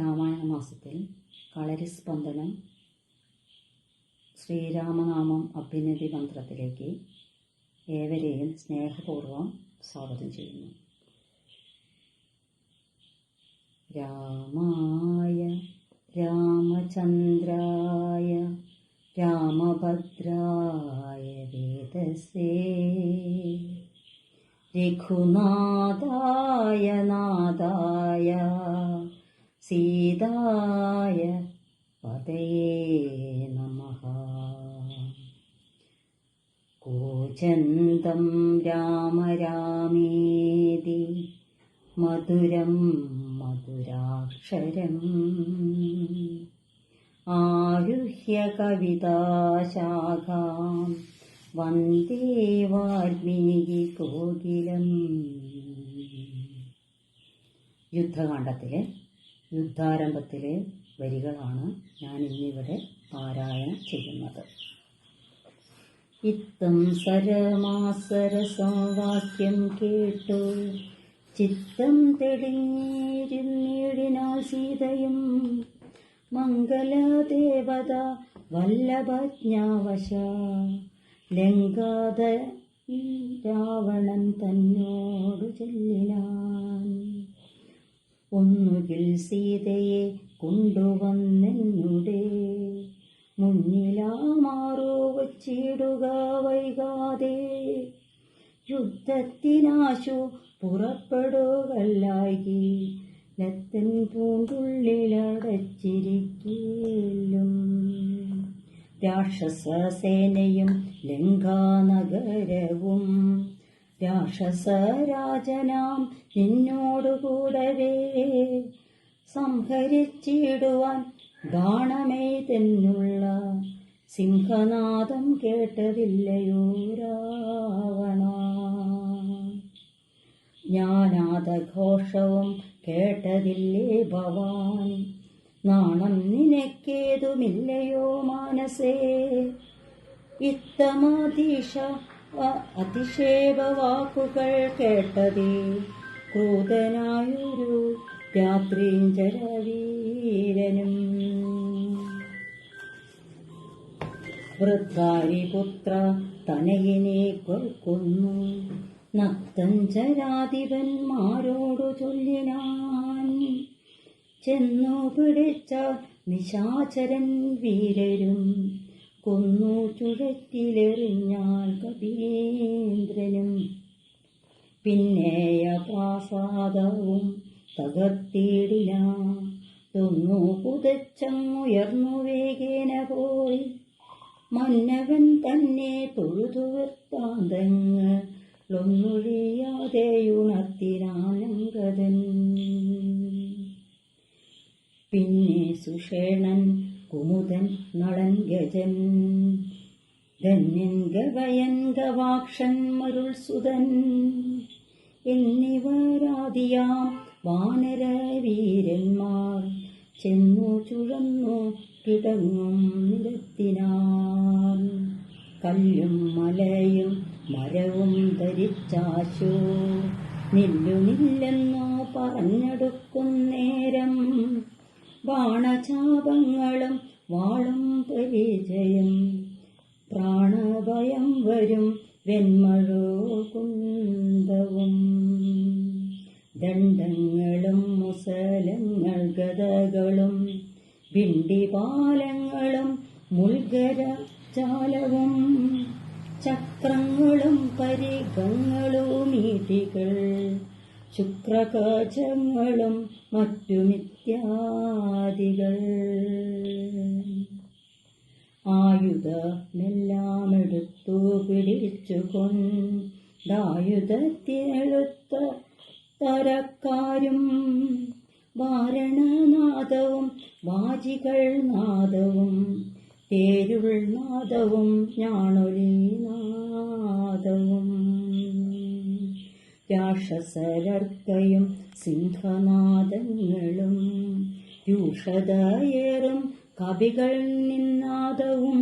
രാമായണ മാസത്തിൽ കളരിസ്പന്ദനം ശ്രീരാമനാമം അഭ്യുന്നതി മന്ത്രത്തിലേക്ക് ഏവരെയും സ്നേഹപൂർവം സ്വാഗതം ചെയ്യുന്നു. രാമായ രാമചന്ദ്രായ രാമഭദ്രായ വേദസേ രഘുനാഥായ നാഥായ സീതായ പതയേ നമ. കോചന്തം രാമ രാമേതി മധുരം മധുരാക്ഷരം. ആരുഹ്യ കവിതാശാഖാം വന്ദേ വാൽമീകി കോകിലം. യുദ്ധകാണ്ഡത്തിലെ യുദ്ധാരംഭത്തിലെ വരികളാണ് ഞാൻ ഇന്നിവിടെ പാരായണം ചെയ്യുന്നത്. ഇത്തം സരമാസരസംവാക്യം കേട്ടു. ചിത്തം തെളിഞ്ഞിരുന്നിടിനാൽ സീതയും മംഗലദേവത വല്ലഭജ്ഞാവശ. ലങ്കാത രാവണൻ തന്നോടു ചൊല്ലിനാൻ. ഒന്നുകിൽ സീതയെ കൊണ്ടുവന്നെന്നുടെ. മുന്നിലാമാറോ വച്ചിടുക വൈകാതെ. യുദ്ധത്തിനാശു പുറപ്പെടുകല്ലായി. ലത്തൻ പൂണ്ടുള്ളിലടച്ചിരിക്കലും രാക്ഷസസേനയും ലങ്കാനഗരവും രാക്ഷസരാജനാം നിന്നോടുകൂടവേ. സംഹരിച്ചിടുവാൻ ഗാണമേ തെന്നുള്ള സിംഹനാദം കേട്ടതില്ലയോ രാവണ. ജ്ഞാനാദഘോഷവും കേട്ടതില്ലേ ഭവാൻ നാണം നിനക്കേതുമില്ലയോ മാനസേ. ഇത്തമതീഷ അതിശേവ വാക്കുകൾ കേട്ടതേ ക്രൂതനായൊരു രാത്രിഞ്ചരവീരനും വൃദ്ധാരിപുത്ര തനയിനെ കൊൽക്കുന്നു. നക്തഞ്ചരാധിപന്മാരോടു ചൊല്ലിനാൻ. ചെന്നു പിടിച്ച നിശാചരൻ വീരരും കൊന്നു ചുഴറ്റിലെറിഞ്ഞാൽ കപീന്ദ്രനും പിന്നെയ പ്രാസാദവും തകർത്തിടിന തൊന്നു പുതച്ചങ്ങുയർന്നു വേഗേന പോയി. മന്നവൻ തന്നെ തൊഴുതുവർത്താന്തങ്ങ് ലൊന്നുഴിയാതെയുണത്തിരാനങ്കതൻ പിന്നെ സുഷേണൻ കുമുദൻ നളൻ ഗജൻ. ധന്യൻ ഗവയൻ ഗവാക്ഷൻ മരുൾ സുതൻ. എന്നിവരാദിയാം വാനരവീരന്മാർ ചെന്നു ചുഴന്നു കിടങ്ങും നിരത്തിനാൻ കല്ലും മലയും മരവും ധരിച്ചാശോ. നില്ലുനില്ലെന്നോ പറഞ്ഞെടുക്കും പറഞ്ഞെടുക്കുന്നേരം ബാണചാപങ്ങളും വാളും പരിചയം പ്രാണഭയം വരും വെന്മഴോ കുന്തവും. ദണ്ഡങ്ങളും മുസലങ്ങൾ ഗതകളും പിണ്ടിപാലങ്ങളും മുൾഗര ചാലവും ചക്രങ്ങളും പരിഗങ്ങളും ഈട്ടികൾ ശുക്രകവചങ്ങളും മറ്റുമിത്യാദികൾ. ആയുധമെല്ലാം എടുത്തു പിടിച്ചുകൊണ്ടായുധത്തിനെടുത്ത തരക്കാരും വാരണനാദവും വാജികൾ നാദവും തേരുൾ നാദവും ഞാണൊലി നാദവും രാക്ഷസരർക്കയും സിംഹനാദങ്ങളും രൂഷതയേറും കവികൾ നിന്നാദവും.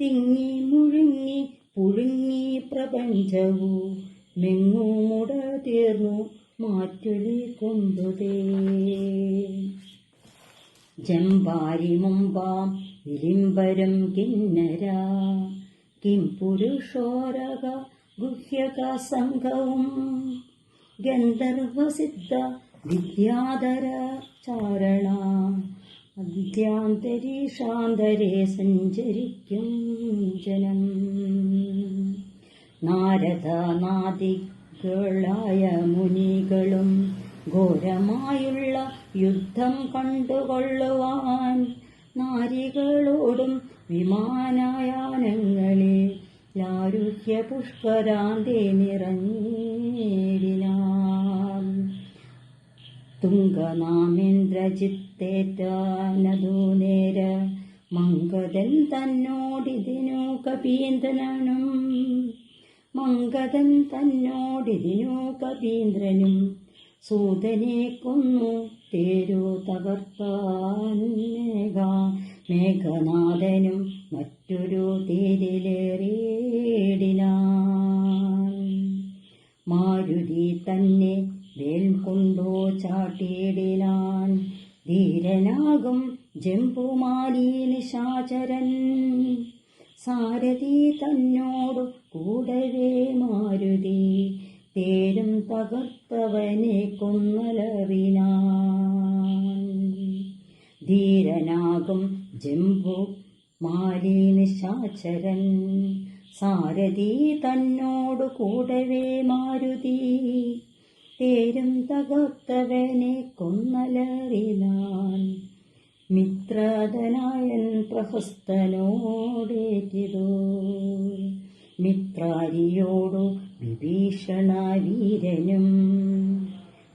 തിങ്ങി മുഴുങ്ങി പുഴുങ്ങി പ്രപഞ്ചവു മെങ്ങുമുട തീർന്നു മാറ്റൊലി കൊണ്ടുതേ. ജംബാരി മുമ്പാം വിളിംബരം കിന്നര കിം പുരുഷോരക ഗുഹ്യക സംഘവും ഗന്ധർവസിദ്ധ വിദ്യാധര ചാരണ അദ്യാന്തരീഷാന്തരെ സഞ്ചരിക്കും ജനം. നാരദനാദികളായ മുനികളും ഘോരമായുള്ള യുദ്ധം കണ്ടുകൊള്ളുവാൻ നാരികളോടും വിമാനയാനങ്ങളെ ലാരുഹ്യ പുഷ്പരാന്തി നിറഞ്ഞിടിനാൻ തുങ്കനാമേന്ദ്രജിത്തേറ്റാനതു നേര മങ്കതൻ തന്നോടിതിനു കപീന്ദ്രനും മങ്കതൻ തന്നോടിതിനു കപീന്ദ്രനും സൂതനെ കൊന്നു തേരു തകർത്താൻ മേഘ മേഘനാഥനും മറ്റൊരു തേരിലേറിയിടിനാൻ മാരുതി തന്നെ വേൽ കൊണ്ടോ ചാട്ടിയിടിനാൻ ധീരനാകും ജംബുമാലി നിശാചരൻ സാരഥി തന്നോടു കൂടവേ മാരുതി. തേരും തകർത്തവനെ കൊന്നലറിനാൻ. ധീരനാകും ജംബു മാലി ശാചരൻ സാരഥി തന്നോടു കൂടവേ മാരുതി. തേരും തകർത്തവനെ കൊന്നലറിനാൻ മിത്രധനായൻ പ്രഹസ്തനോടേറ്റിതോ മിത്രാരിയോടു വിഭീഷണ വീരനും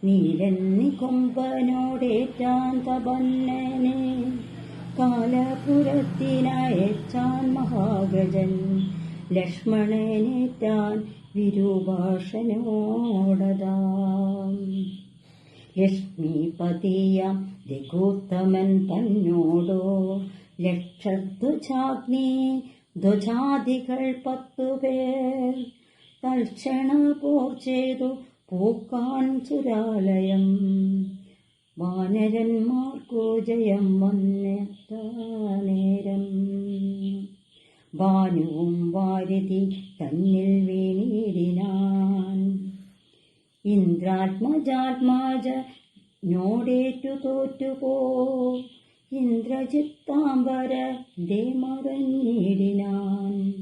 നീലൻ നികൊമ്പനോടേറ്റാൻ തപന്നനെ കാലപുരത്തിനയച്ചാൻ മഹാഗജൻ. ലക്ഷ്മണനേറ്റാൻ വിരൂപാഷനോടതാം ലക്ഷ്മിപതിയ രഘുത്തമൻ തന്നോടോ ലക്ഷദ്വജാഗ്നി ധ്വജാദികൾ പത്തുപേർ തൽക്ഷണ പോർ ചെയ്തു പൂക്കാൻ ചുരാലയം വാനരന്മാർക്കു ജയം വന്നെത്താനേരം. ഭാനുവും വാരതി തന്നിൽ വീണിടിനാൻ. ഇന്ദ്രാത്മജാത്മാജ നോടേറ്റു തോറ്റുപോ ഇന്ദ്രജിത്താംബര ദേമറഞ്ഞിടിനാൻ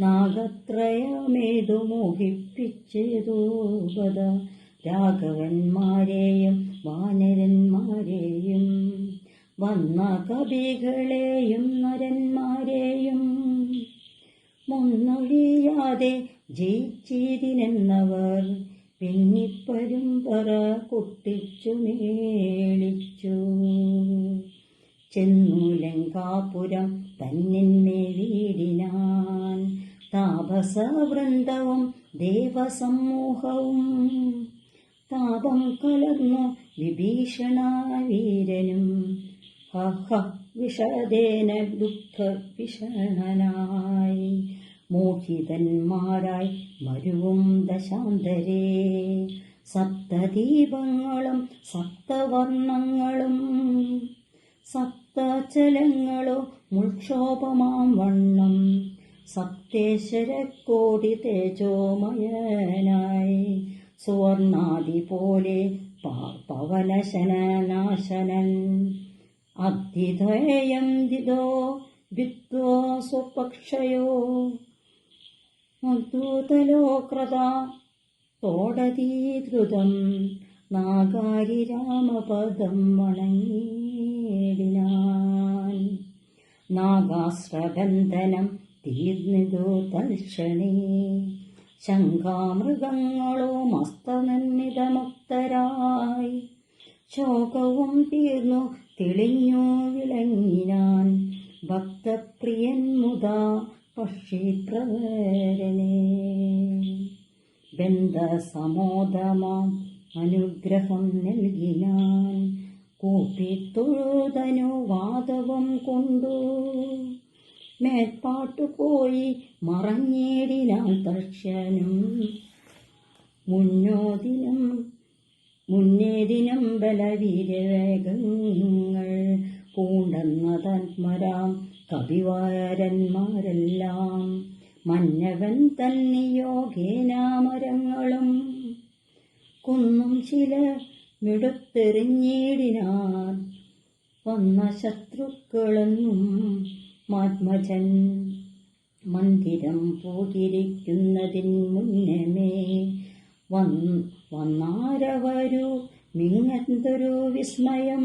നാഗത്രയമേതു മോഹിപ്പിച്ചതോ പദ രാഘവന്മാരെയും വാനരന്മാരെയും വന്ന കവികളെയും നരന്മാരെയും മുന്നൊഴിയാതെ ജയിച്ചിതിനെന്നവർ പിന്നിപ്പരും പറ കുട്ടിച്ചു മേളിച്ചു. ചെന്നു ലങ്കാപുരം തന്നിന്മേ വീടിനാൻ താപസവൃന്ദവും ദേവസമൂഹവും താപം കലർന്ന വിഭീഷണ വീരനും ഹഹ വിഷദേന ദുഃഖ വിഷണനായി. മോഹിതന്മാരായി മരുവും ദശാന്തരേ. സപ്തദീപങ്ങളും സപ്തവർണങ്ങളും. സപ്തചലങ്ങളോ മുക്ഷോപമാം വണ്ണം. സപ്തേശ്വരക്കോടി തേജോമയനായി. സുവർണാദി പോലെ പ- പവനശനനാശനൻ അദ്വിധേയം ദിതോ വിദ്വാ സ്വപക്ഷയോ. മധുതലോ കൃത തോടതീധൃതം നാഗാരി രാമപദം വണങ്ങിടിനാൻ നാഗാശ്രബന്ധനം തീർന്നിതു തൽക്ഷണേ. ശംഖാമൃഗങ്ങളോ മസ്തനിർമ്മിതമുക്തരായി ശോകവും തീർന്നു തെളിഞ്ഞു വിളങ്ങിനാൻ. ഭക്തപ്രിയൻ മുതാ പക്ഷിപ്രവരനെ ബന്ധസമോദമാം അനുഗ്രഹം നൽകിനാൻ. കൂപ്പിത്തൊഴുതനു വാദവം കൊണ്ടു മേൽപ്പാട്ടു പോയി മറഞ്ഞേടിനാൽ തർശനും മുന്നോദിനം മുന്നേദിനം ബലവീരവേഗങ്ങൾ പൂണ്ടെന്നതന്മരാം കവിവാരന്മാരെല്ലാം. മന്നവൻ തന്നിയോഗേനാമരങ്ങളും കുന്നും ചില മിടുത്തെറിഞ്ഞേടിനാൽ വന്ന ശത്രുക്കളെന്നും മാത്മജൻ മന്ദിരം പോകിരിക്കുന്നതിൻ മുന്നമേ വന്നാരവരു നിങ്ങെന്തൊരു വിസ്മയം.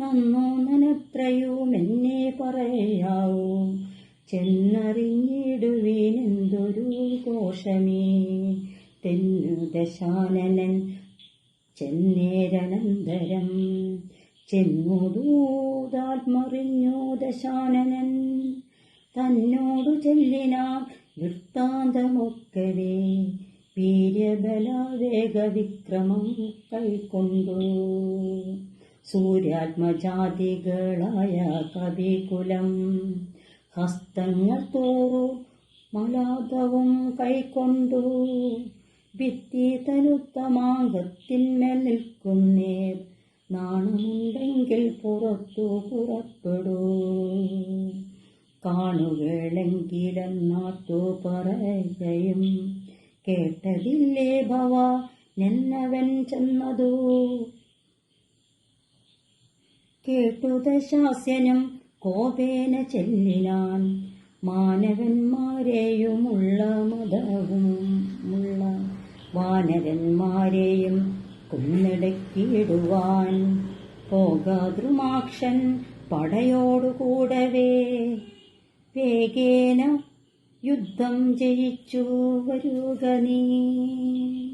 നന്നോ നനത്രയും എന്നെ പറയാവൂ ചെന്നറിഞ്ഞിടുവീനെന്തൊരു കോശമേ. തെന്നു ദശാനനൻ ചെന്നേരനന്തരം ചെന്നുടൂതാത്മറിഞ്ഞു ദശാനനൻ. തന്നോടു ചെല്ലിനാൽ വൃത്താന്തമൊക്കവേ. വീര്യബലവേഗവിക്രമം കൈക്കൊണ്ടു. സൂര്യാത്മജാതികളായ കവികുലം ഹസ്തങ്ങൾ തോറു മലാതവും കൈക്കൊണ്ടു. ഭിത്തി തനുത്തമാങ്കത്തിന്മേൽ നിൽക്കുന്നേർ നാണമുണ്ടെങ്കിൽ പുറത്തു പുറപ്പെടൂ. കാണുകളെങ്കിലെന്നാത്തു പറയും കേട്ടതില്ലേ ഭവ എന്നവൻ ചെന്നതു? കേട്ടു ദശാസ്യനും കോപേന ചെല്ലിനാൻ മാനവന്മാരെയുമുള്ള മതവും ഉള്ള വാനരന്മാരെയും കൊന്നിടക്കിടുവാൻ പോകാതൃമാക്ഷൻ പടയോടുകൂടവേ. വേഗേന യുദ്ധം ജയിച്ചു വരുക നീ.